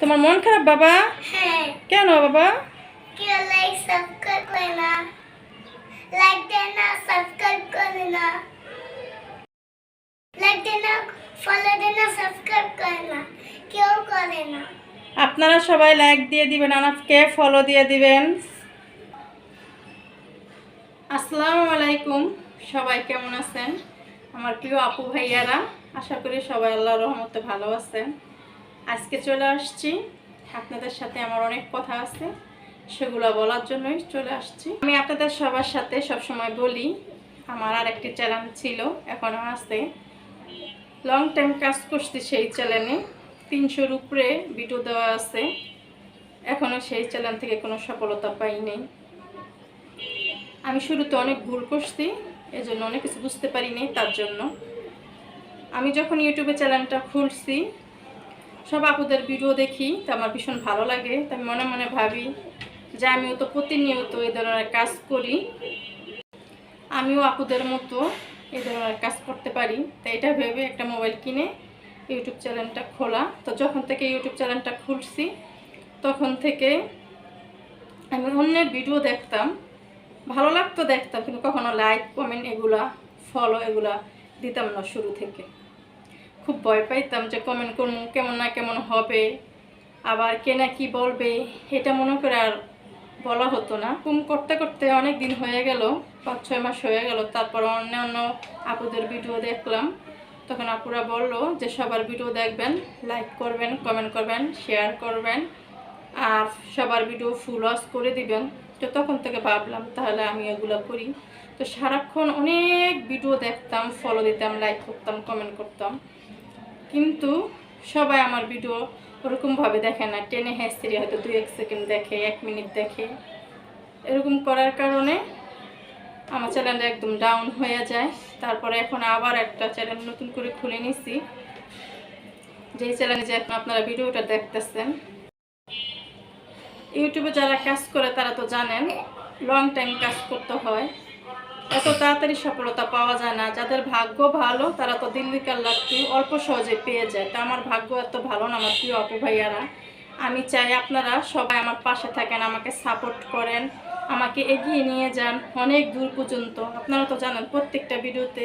তোমার মন খারাপ বাবা? হ্যাঁ। কেন বাবা? কেউ লাইক সাবস্ক্রাইব করে না। লাইক দেয় না সাবস্ক্রাইব করে না। লাইক দেয় না ফলো দেয় না সাবস্ক্রাইব করে না। কেউ করে না। আপনারা সবাই লাইক দিয়ে দিবেন আনাফকে ফলো দিয়ে দিবেন। আসসালামু আলাইকুম। সবাই কেমন আছেন? আমার প্রিয় আপু ভাইয়ারা আশা করি সবাই আল্লাহর রহমতে ভালো আছেন। আজকে চলে আসছি। আপনাদের সাথে আমার অনেক কথা আছে, সেগুলো বলার জন্যই চলে আসছি। আমি আপনাদের সবার সাথে সবসময় বলি, আমার আর একটি চ্যানেল ছিল এখনও আছে। লং টাইম কাজ করছি সেই চ্যানেলে তিনশোর উপরে ভিডিও দেওয়া আছে। এখনও সেই চ্যানেল থেকে কোনো সফলতা পাইনি। আমি শুরুতে অনেক ভুল করছি, এজন্য অনেক কিছু বুঝতে পারিনি তার জন্য। আমি যখন ইউটিউবে চ্যানেলটা খুলছি সব আপুদের ভিডিও দেখি, তো আমার ভীষণ ভালো লাগে। তো আমি মনে মনে ভাবি যে আমিও তো প্রতিনিয়ত এই ধরনের কাজ করি। আমিও আপুদের মতো এই ধরনের কাজ করতে পারি। তাই এটা ভেবে একটা মোবাইল কিনে ইউটিউব চ্যানেলটা খোলা। তো যখন থেকে ইউটিউব চ্যানেলটা খুলছি, তখন থেকে আমি অন্যের ভিডিও দেখতাম। ভালো লাগতো দেখতাম, কিন্তু কখনো লাইক কমেন্ট এগুলা ফলো এগুলা দিতাম না শুরু থেকে। খুব ভয় পাইতাম যে কমেন্ট করব কেমন না কেমন হবে, আবার কে না কি বলবে, এটা মনে করে আর বলা হতো না। কুম করতে করতে অনেক দিন হয়ে গেল, পাঁচ ছয় মাস হয়ে গেল, তারপর অন্য অন্য আপুদের ভিডিও দেখলাম। তখন আপুরা বলল যে সবার ভিডিও দেখবেন লাইক করবেন কমেন্ট করবেন শেয়ার করবেন, আর সবার ভিডিও ফুল ওয়াশ করে দিবেন। তো তখন থেকে ভাবলাম, তাহলে আমি এগুলো করি। তো সারাক্ষণ অনেক ভিডিও দেখতাম ফলো দিতাম লাইক করতাম কমেন্ট করতাম। কিন্তু সবাই আমার ভিডিও ওরকমভাবে দেখে না। টেনে হেসরি হয়তো দুই এক সেকেন্ড দেখে, এক মিনিট দেখে। এরকম করার কারণে আমার চ্যানেলটা একদম ডাউন হয়ে যায়। তারপরে এখন আবার একটা চ্যানেল নতুন করে খুলে নিছি। যেই চ্যানেলে যে এখন আপনারা ভিডিওটা দেখতেছেন। ইউটিউবে যারা কাজ করে তারা তো জানেন লং টাইম কাজ করতে হয়। এত তাড়াতাড়ি সফলতা পাওয়া যায় না। যাদের ভাগ্য ভালো, তারা তো দিল্লি কাল্লাটি অল্প সহজে পেয়ে যায়। তা আমার ভাগ্য এত ভালো না, আমার প্রিয় অপু ভাইয়ারা। আমি চাই আপনারা সবাই আমার পাশে থাকেন, আমাকে সাপোর্ট করেন, আমাকে এগিয়ে নিয়ে যান অনেক দূর পর্যন্ত। আপনারা তো জানেন, প্রত্যেকটা ভিডিওতে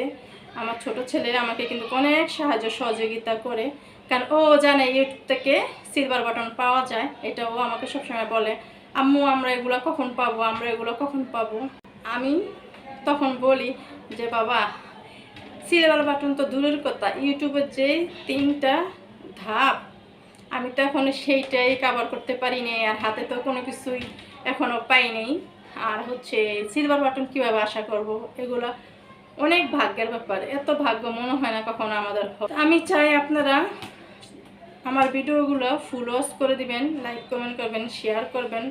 আমার ছোট ছেলে আমাকে কিন্তু অনেক সাহায্য সহযোগিতা করে। কারণ ও জানে ইউটিউব থেকে সিলভার বাটন পাওয়া যায়, এটা ও আমাকে সবসময় বলে, আম্মু, আমরা এগুলো কখন পাবো? আমরা এগুলো কখন পাবো? আমি তখন বলি যে, বাবা সিলভার বাটন তো দূরের কথা। ইউটিউবের যে তিনটা ধাপ, আমি তো এখনও সেইটাই কাভার করতে পারিনি আর হাতে তো কোনো কিছুই এখনও পাই নেই আর হচ্ছে সিলভার বাটন কীভাবে আশা করব? এগুলো অনেক ভাগ্যের ব্যাপার। এত ভাগ্য মনে হয় না কখনো আমাদের আমি চাই আপনারা আমার ভিডিওগুলো ফুল ওয়াশ করে দিবেন লাইক কমেন্ট করবেন শেয়ার করবেন।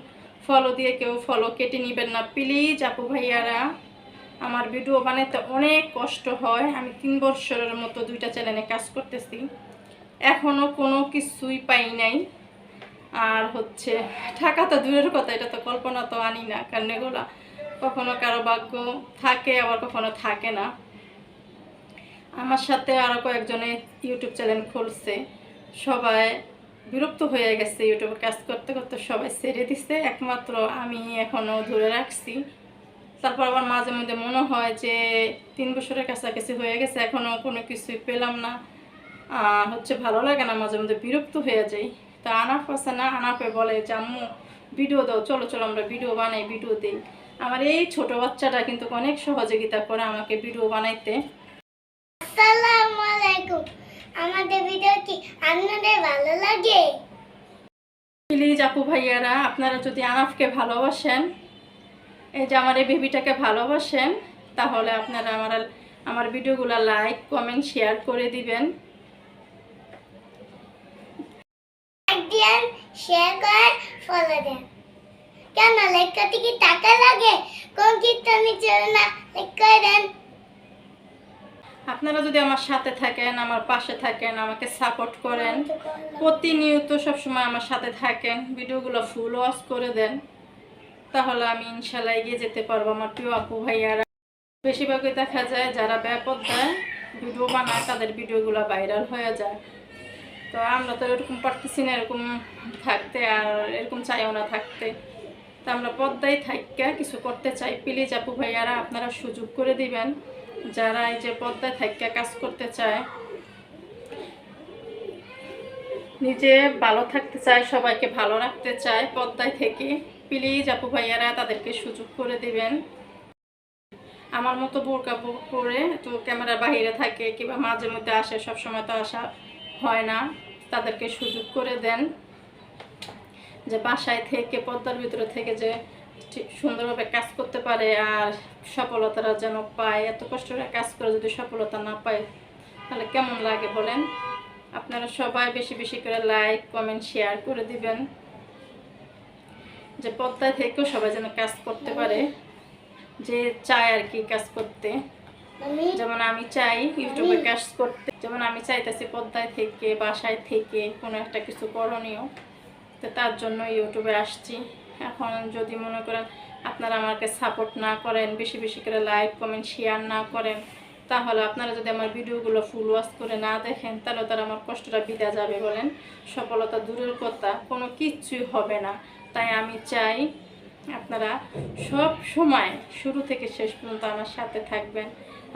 ফলো দিয়ে কেউ ফলো কেটে নেবেন না। প্লিজ আপু ভাইয়ারা। আমার ভিডিও বানাতে অনেক কষ্ট হয়। আমি তিন বছরের মতো দুইটা চ্যানেলে কাজ করতেছি। এখনও কোনো কিছুই পাই নাই। আর হচ্ছে টাকা তো দূরের কথা, এটা তো কল্পনা তো আনি না। কারণ এগুলো কখনো কারও ভাগ্য থাকে, আবার কখনো থাকে না। আমার সাথে আরও কয়েকজনে ইউটিউব চ্যানেল খুলছে। সবাই বিরক্ত হয়ে গেছে, ইউটিউবে কাজ করতে করতে সবাই ছেড়ে দিছে। একমাত্র আমি এখনও ধরে রাখছি। তারপর আবার মাঝে মধ্যে মনে হয় যে তিন বছরের কাছাকাছি হয়ে গেছে এখনও কোনো কিছুই পেলাম না। আর হচ্ছে ভালো লাগে না মাঝে মধ্যে বিরক্ত হয়ে যাই। তা আনাফ আছে না? আনাফে বলে যে আম্মু ভিডিও দাও চলো চলো আমরা ভিডিও বানাই ভিডিও দিই। আমার এই ছোট বাচ্চাটা কিন্তু অনেক সহযোগিতা করে আমাকে ভিডিও বানাইতে। আসসালামু আলাইকুম। আমাদের ভিডিও কি আপনাদের ভালো লাগে? প্লিজ আপু ভাইয়ারা আপনারা যদি আনাফকে ভালোবাসেন এই যে আমার এই বেবিটাকে ভালোবাসেন তাহলে আপনারা আমার আমার ভিডিওগুলো লাইক কমেন্ট শেয়ার করে দিবেন। লাইক শেয়ার করেন ফলো দেন কেন লাইক করতে কি টাকা লাগে? কোন কীর্তনের জন্য না লাইক করে দেন আপনারা যদি আমার সাথে থাকেন আমার পাশে থাকেন আমাকে সাপোর্ট করেন প্রতিনিয়ত সবসময় আমার সাথে থাকেন ভিডিওগুলো ফুল ওয়াশ করে দেন। তাহলে আমি ইনশাল্লাহ এগিয়ে যেতে পারব। আমার প্রিয় আপু ভাইয়ারা, বেশিরভাগই দেখা যায় যারা ব্যাপক দেয়, ভিডিও বানায়, তাদের ভিডিওগুলো ভাইরাল হয়ে যায়। তো আমরা তো এরকম পারতেছি না, এরকম থাকতে আর এরকম চাইও না থাকতে। তো আমরা পদ্মায় থাইকা কিছু করতে চাই। প্লিজ আপু ভাইয়ারা, আপনারা সুযোগ করে দিবেন। যারা এই যে পদ্মায় থাইকা কাজ করতে চায়, নিজে ভালো থাকতে চায়, সবাইকে ভালো রাখতে চায় পদ্মায় থেকে। প্লিজ আপু ভাইয়ারা তাদেরকে সুযোগ করে দিবেন। আমার মতো বোরকা করে তো ক্যামেরার বাইরে থাকে কিংবা মাঝে মধ্যে আসে, সবসময় তো আসা হয় না। তাদেরকে সুযোগ করে দেন যে বাসায় থেকে, পদ্মার ভিতরে থেকে যে সুন্দরভাবে কাজ করতে পারে আর সফলতারা যেন পায়। এত কষ্ট করে কাজ করে যদি সফলতা না পায়, তাহলে কেমন লাগে বলেন? আপনারা সবাই বেশি বেশি করে লাইক কমেন্ট শেয়ার করে দিবেন। যে পদ্মায় থেকেও সবাই যেন কাজ করতে পারে যে চায় আর কি কাজ করতে। যেমন আমি চাই ইউটিউবে কাজ করতে। যেমন আমি চাইতেছি পদ্মায় থেকে বাসায় থেকে কোনো একটা কিছু করণীয়। তো তার জন্য ইউটিউবে আসছি। এখন যদি মনে করেন আপনারা আমাকে সাপোর্ট না করেন বেশি বেশি করে লাইক কমেন্ট শেয়ার না করেন তাহলে আপনারা যদি আমার ভিডিওগুলো ফুল ওয়াচ করে না দেখেন তাহলে তারা আমার কষ্টটা বিদা যাবে বলেন। সফলতা দূরের কথা কোনো কিচ্ছুই হবে না। তাই আমি চাই আপনারা সব সময় শুরু থেকে শেষ পর্যন্ত আমার সাথে থাকবেন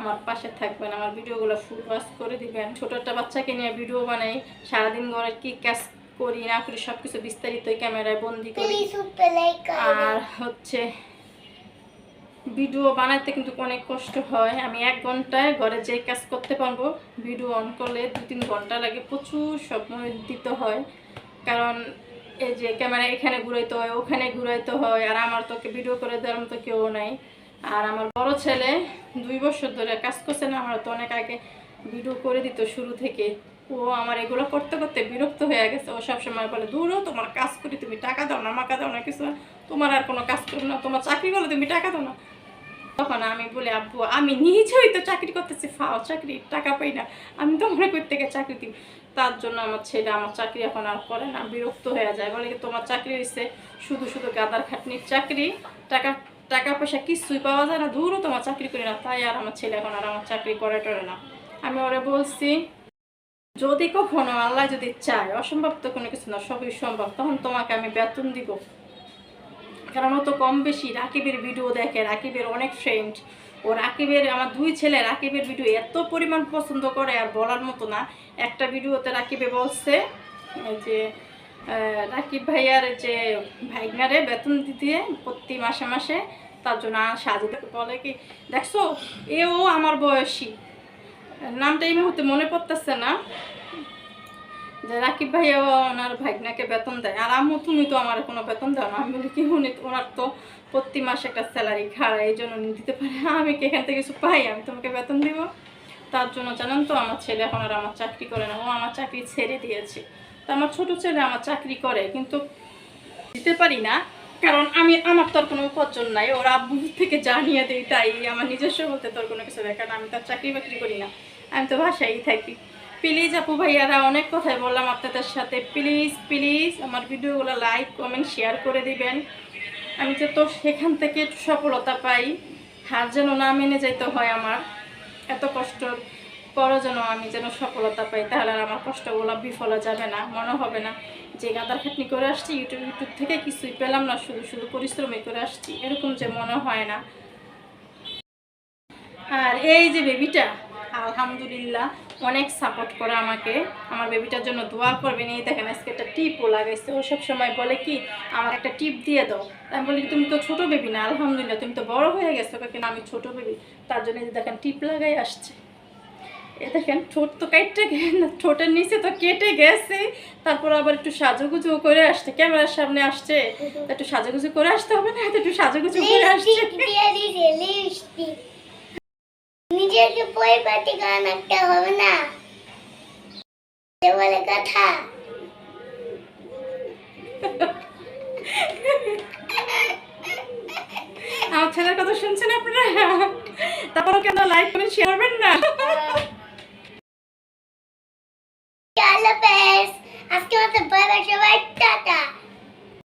আমার পাশে থাকবেন আমার ভিডিওগুলো ফুল ওয়াচ করে দিবেন। ছোট একটা বাচ্চাকে নিয়ে ভিডিও বানাই সারাদিন ঘরে কি কাজ করি না করি সব কিছু বিস্তারিত ক্যামেরায় বন্দি করি। আর হচ্ছে ভিডিও বানাইতে কিন্তু অনেক কষ্ট হয়। আমি এক ঘন্টায় ঘরে যে কাজ করতে পারব ভিডিও অন করলে দু তিন ঘণ্টা লাগে প্রচুর সময় দিতে হয়। কারণ এই যে ক্যামেরা এখানে ঘুরাইতে হয়, ওখানে ঘুরাইতে হয়, আর আমার তো ভিডিও করে দেওয়ার মতো কেউ নাই। আর আমার বড় ছেলে দুই বছর ধরে কাজ করছে না, আমার তো অনেক আগে ভিডিও করে দিত শুরু থেকে। ও আমার এগুলো করতে করতে বিরক্ত হয়ে গেছে। ও সবসময় বলে দূরও তোমার কাজ করি, তুমি টাকা দাও না মাকা দাও না, কিছু। তোমার আর কোনো কাজ করো না, তোমার চাকরি করলে তুমি টাকা দাও না। তখন আমি বলি, আব্বু, আমি নিজেই তো চাকরি করতেছি, ফাও চাকরি, টাকা পাই না। আমি তো মনে করতে গিয়ে চাকরি দিই। তার জন্য আমার ছেলে আমার চাকরি এখন আর করে না, বিরক্ত হয়ে যায়। বলে কি, তোমার চাকরি হয়েছে শুধু শুধু গাদার খাটনির চাকরি? টাকা টাকা পয়সা কিছুই পাওয়া যায় না দূরও তোমার চাকরি করি না। তাই আর আমার ছেলে এখন আর আমার চাকরি করে টরে না। আমি ওরা বলছি, যদি কখনো আল্লাহ যদি চায়, অসম্ভব তো কোনো কিছু না, সবই সম্ভব, তখন তোমাকে আমি বেতন দিব। কারণ ও তো কম বেশি, রাকিবের ভিডিও দেখে, রাকিবের অনেক ফ্রেন্ড ও রাকিবের, আমার দুই ছেলে রাকিবের ভিডিও এত পরিমাণ পছন্দ করে আর বলার মতো না। একটা ভিডিওতে রাকিবে বলছে যে রাকিব ভাইয়ার যে ভাইগনারে বেতন দিয়ে প্রতি মাসে মাসে, তার জন্য সাজিয়ে বলে কি, দেখছ, এও আমার বয়সী। নামটা এই মুহূর্তে মনে পড়তেছে না। যে রাকিব ভাইয়া ওনার ভাগনাকে বেতন দেয়। আর আম্মু, তুমি তো আমার কোনো বেতন দাও না। আমি বলি, কি, উনি ওনার তো প্রতি মাসে একটা স্যালারি খাড়া এই জন্য দিতে পারে। আমি কি এখান থেকে কিছু পাই? আমি তোমাকে বেতন দিব। তার জন্য জানেন তো, আমার ছেলে এখন আর আমার চাকরি করে না। ও আমার চাকরি ছেড়ে দিয়েছে। তো আমার ছোট ছেলে আমার চাকরি করে, কিন্তু দিতে পারি না। কারণ আমি, আমার তোর কোনো উপার্জন নাই। ওর আব্বু থেকে জানিয়ে দিই তাই। আমার নিজস্ব বলতে তোর কোনো কিছু দেখার আমি তার চাকরি বাকরি করি না। আমি তো বাসায় থাকি। প্লিজ আপু ভাইয়ারা, অনেক কথাই বললাম আপনাদের সাথে। প্লিজ প্লিজ আমার ভিডিওগুলো লাইক কমেন্ট শেয়ার করে দিবেন। আমি যে তো সেখান থেকে একটু সফলতা পাই হার যেন না মেনে যেতে হয় আমার, এত কষ্ট পরও যেন আমি যেন সফলতা পাই, তাহলে আর আমার কষ্টগুলো বিফলে যাবে না, মনে হবে না। যে গাদার খাটনি করে আসছি, ইউটিউব ইউটিউব থেকে কিছুই পেলাম না, শুধু শুধু পরিশ্রমই করে আসছি, এরকম যে মনে হয় না। আর এই যে বেবিটা আলহামদুলিল্লাহ অনেক সাপোর্ট করে আমাকে। আমার বেবিটার জন্য দোয়া করবেন এই দেখেন আজকে একটা টিপও লাগাইছে। ও সব সময় বলে কি আমার একটা টিপ দিয়ে দাও। আমি বলি তুমি তো ছোট বেবি না আলহামদুলিল্লাহ তুমি তো বড় হয়ে গেছো। কিন্তু আমি ছোট বেবি তার জন্য দেখেন টিপ লাগাই আসছে। এ দেখেন ঠোঁট তো কাইটে গে- ঠোঁটের নিচে তো কেটে গেছে। তারপর আবার একটু সাজুগুজু করে আসছে। ক্যামেরার সামনে আসছে। একটু সাজুগুজু করে আসতে হবে না? একটু সাজুগুজু করে আসছে। লিপস্টিক দিয়ে দিছে গান নিজেকে রাখতে হবে না? বলে কথা। আমার ছেলের কথা শুনছেন আপনারা? তারপরও কেন লাইক করে শেয়ার করবেন না?